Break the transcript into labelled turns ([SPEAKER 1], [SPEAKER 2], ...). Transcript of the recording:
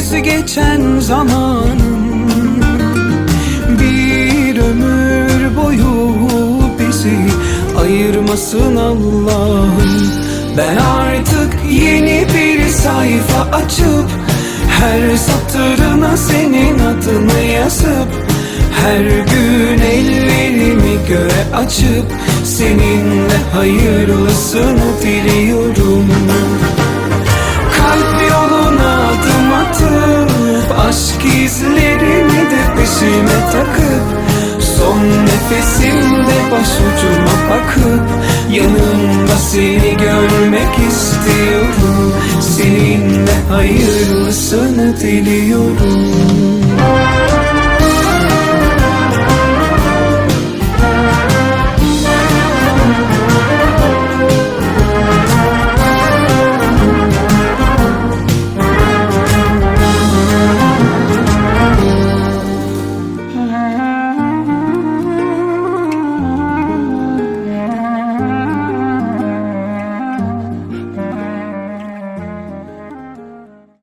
[SPEAKER 1] Sensiz geçen zamanım Bir ömür boyu bizi ayırmasın Allah'ım. Ben artık yeni bir sayfa açıp Her satırına senin adını yazıp Her gün ellerimi göğe açıp Seninle hayırlısını diliyorum başucuma bakıp Yanımda seni görmek istiyorum. Seninle hayırlısını diliyorum